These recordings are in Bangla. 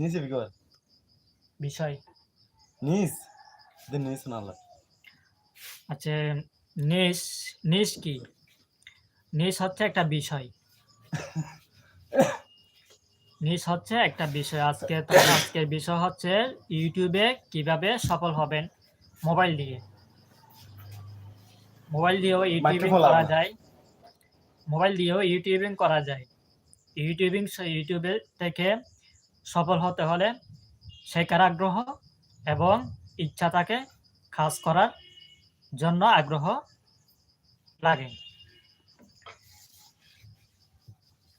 নিস বিকর বিষয়। নিস। দিন নিস না আচ্ছা নিস নিস কি? নিস হচ্ছে একটা বিষয়। নিস হচ্ছে একটা বিষয়। আজকে আজকের বিষয় হচ্ছে ইউটিউবে কীভাবে সফল হবেন মোবাইল দিয়ে। মোবাইল দিয়েও ইউটিউবিং করা যায়। মোবাইল দিয়েও ইউটিউবিং করা যায়। ইউটিউবিং ইউটিউবে থেকে সফল হতে হলে শেখার আগ্রহ এবং ইচ্ছা থাকে কাজ করার জন্য আগ্রহ লাগে।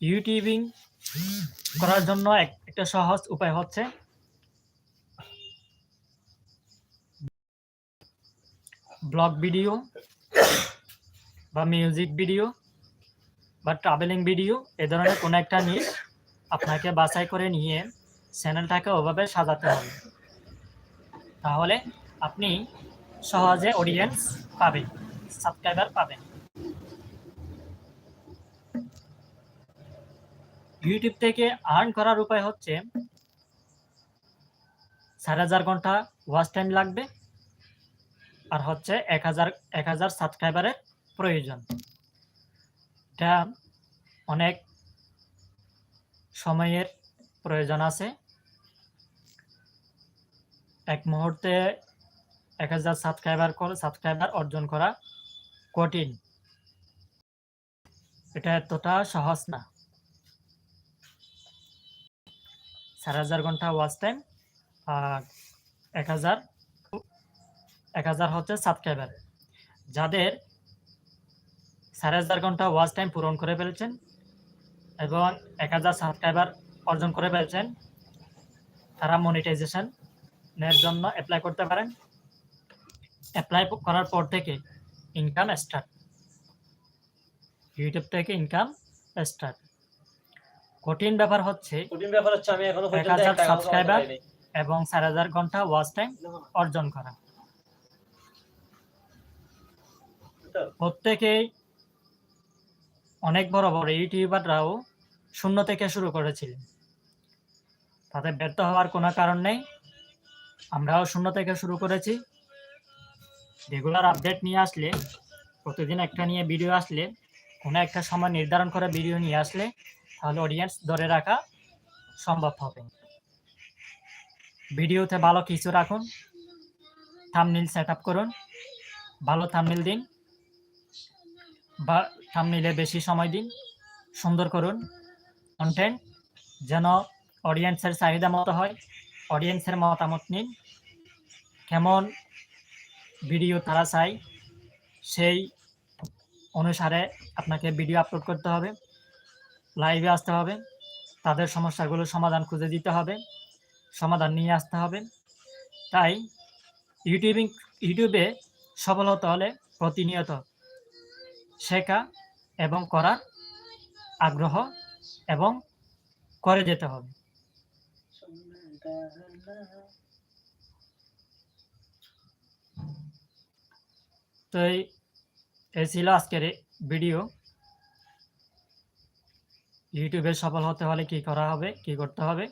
ইউটিউবিং করার জন্য একটা সহজ উপায় হচ্ছে ব্লগ ভিডিও বা মিউজিক ভিডিও বা ট্রাভেলিং ভিডিও, এ ধরনের কোনো একটা নিয়ে আপনাকে বাছাই করে নিয়ে চ্যানেলটাকে ওভাবে সাজাতে হবে। তাহলে আপনি সহজে অডিয়েন্স পাবেন সাবস্ক্রাইবার পাবেন। ইউটিউব থেকে আর্ন করার উপায় হচ্ছে, চার হাজার ঘণ্টা ওয়াচ টাইম লাগবে, আর হচ্ছে এক হাজার এক হাজার সাবস্ক্রাইবারের প্রয়োজন। এটা অনেক সময়ের প্রয়োজন আছে। এক মুহূর্তে এক হাজার সাবস্ক্রাইবার সাবস্ক্রাইবার অর্জন করা কঠিন। এটা এতটা সহজ না। চার হাজার ঘণ্টা ওয়াচ টাইম আর এক হাজার এক হাজার হচ্ছে সাবস্ক্রাইবার যাদের চার হাজার ঘণ্টা ওয়াচ টাইম পূরণ করে ফেলেছেন এবং এক হাজার সাবস্ক্রাইবার অর্জন করে ফেলেছেন তারা মনিটাইজেশনের জন্য অ্যাপ্লাই করতে পারেন অ্যাপ্লাই করার পর থেকে ইনকাম স্টার্ট ইউটিউব থেকে ইনকাম স্টার্ট কঠিন ব্যাপার হচ্ছে কঠিন ব্যাপার হচ্ছে আমি এখনও পর্যন্ত? পাইনি। এবং চার হাজার ঘণ্টা ওয়াচ টাইম অর্জন করা প্রত্যেকেই অনেক বড় বড় ইউটিউবাররাও শূন্য থেকে শুরু করেছিলেন। তাদের ব্যর্থ হওয়ার কোনো কারণ নেই। আমরাও শূন্য থেকে শুরু করেছি। রেগুলার আপডেট নিয়ে আসলে, প্রতিদিন একটা নিয়ে ভিডিও আসলে, কোনো একটা সময় নির্ধারণ করে ভিডিও নিয়ে আসলে, তাহলে অডিয়েন্স ধরে রাখা সম্ভব হবে। ভিডিওতে ভালো কিছু রাখুন থামনিল সেট আপ করুন, ভালো থামনিল দিন, বা থামনিলে বেশি সময় দিন, সুন্দর করুন। কন্টেন্ট যেন অডিয়েন্সের চাহিদা মতো হয় অডিয়েন্সের মতামত নিন, কেমন ভিডিও তারা চাই সেই অনুসারে আপনাকে ভিডিও আপলোড করতে হবে লাইভে আসতে হবে, তাদের সমস্যাগুলো সমাধান খুঁজে দিতে হবে, সমাধান নিয়ে আসতে হবে। তাই ইউটিউবিং ইউটিউবে সফল হতে হলে প্রতিনিয়ত শেখা এবং করার আগ্রহ এবং করে যেতে হবে। তো এই ছিল আজকের ভিডিও। ইউটিউবে সফল হতে হলে কি করা হবে, কি করতে হবে,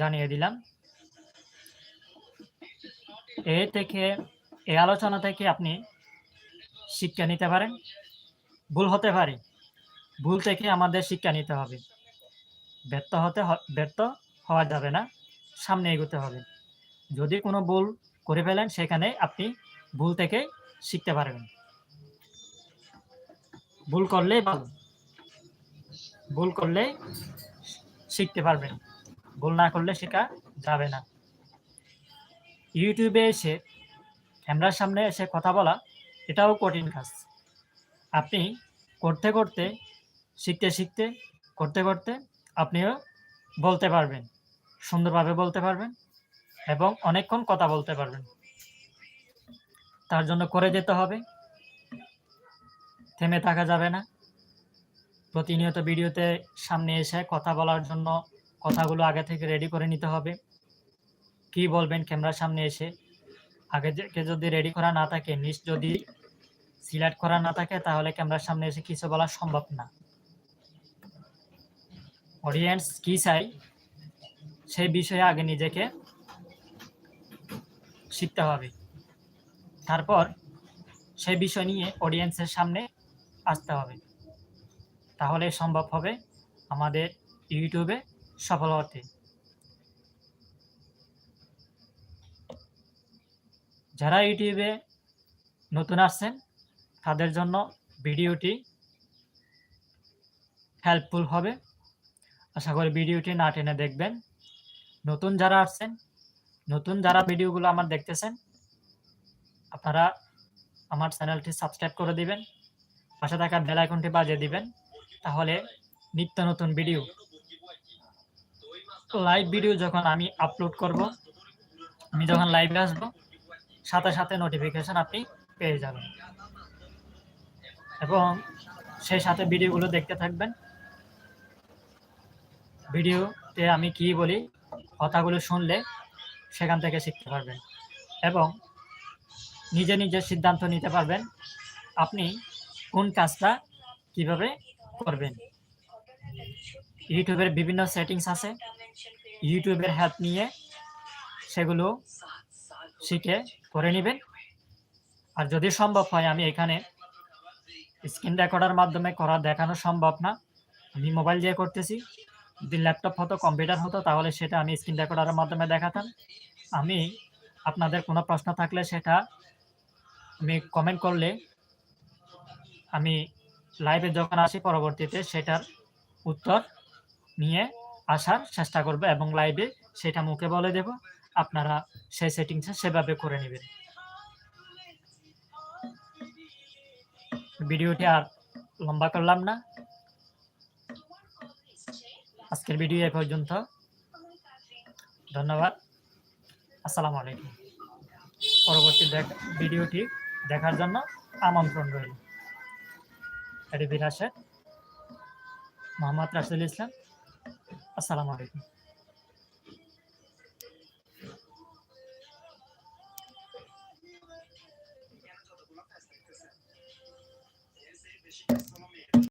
জানিয়ে দিলাম। এ থেকে এই আলোচনা থেকে আপনি শিক্ষা নিতে পারেন, ভুল হতে পারে। ভুল থেকে আমাদের শিক্ষা নিতে হবে। ব্যর্থ হতে ব্যর্থ হওয়া যাবে না, সামনে এগোতে হবে। যদি কোনো ভুল করে ফেলেন, সেখানে আপনি ভুল থেকে শিখতে পারবেন। ভুল করলেই ভালো। ভুল করলে শিখতে পারবেন। ভুল না করলে শেখা যাবে না। ইউটিউবে এসে, ক্যামেরার সামনে এসে কথা বলা, এটাও কঠিন কাজ। আপনি করতে করতে শিখতে শিখতে, করতে করতে আপনিও বলতে পারবেন, সুন্দরভাবে বলতে পারবেন এবং অনেকক্ষণ কথা বলতে পারবেন। তার জন্য করে যেতে হবে। থেমে থাকা যাবে না। প্রতিনিয়ত ভিডিওতে সামনে এসে কথা বলার জন্য কথাগুলো আগে থেকে রেডি করে নিতে হবে। কি বলবেন ক্যামেরার সামনে এসে? আগে থেকে যদি রেডি করা না থাকে, নিচ যদি সিলেক্ট করা না থাকে, তাহলে ক্যামেরার সামনে এসে কিছু বলা সম্ভব না। অডিয়েন্স কি চাই, সেই বিষয়ে আগে নিজেকে শিখতে হবে। তারপর সেই বিষয় নিয়ে অডিয়েন্সের সামনে আসতে হবে। তাহলে সম্ভব হবে আমাদের ইউটিউবে সফল হতে। যারা ইউটিউবে নতুন আসছেন, তাদের জন্য ভিডিওটি হেল্পফুল হবে। আশা করি ভিডিওটি না টেনে দেখবেন। নতুন যারা আসছেন, নতুন যারা ভিডিওগুলো আমার দেখতেছেন, আপনারা আমার চ্যানেলটি সাবস্ক্রাইব করে দিবেন, পাশে থাকা বেল আইকনটি বাজিয়ে দিবেন, তাহলে নিত্য নতুন ভিডিও, লাইভ ভিডিও যখন আমি আপলোড করব, আমি যখন লাইভে আসব, সাথে সাথে নোটিফিকেশন আপনি পেয়ে যাবেন। এবং সেই সাথে ভিডিওগুলো দেখতে থাকবেন। ভিডিওতে আমি কি বলি, কথাগুলো শুনলে সেখান থেকে শিখতে পারবেন এবং নিজে নিজে সিদ্ধান্ত নিতে পারবেন আপনি কোন কাজটা কীভাবে করবেন। ইউটিউবের বিভিন্ন সেটিংস আছে, ইউটিউবের হেল্প নিয়ে সেগুলো শিখে করে নেবেন। আর যদি সম্ভব হয় আমি এখানে স্ক্রিন রেকর্ডার মাধ্যমে করা দেখানো সম্ভব না, আমি মোবাইল দিয়ে করতেছি। যদি ল্যাপটপ হতো কম্পিউটার হতো, তাহলে সেটা আমি স্ক্রিন রেকর্ডারের মাধ্যমে দেখাতাম। আমি আপনাদের কোনো প্রশ্ন থাকলে সেটা আমি কমেন্ট করলে আমি লাইভে যখন আসি পরবর্তীতে সেটার উত্তর নিয়ে আসার চেষ্টা করব এবং লাইভে সেটা মুখে বলে দেব। আপনারা সেই সেটিংসে সেভাবে করে নেবেন। ভিডিওটি আর লম্বা করলাম না। আজকের ভিডিও এ পর্যন্ত। ধন্যবাদ। আসসালামু আলাইকুম। পরবর্তী ভিডিওটি দেখার জন্য আমন্ত্রণ রইল। এটি বিরাসের মোহাম্মদ রাশিদুল ইসলাম। আসসালামু আলাইকুম।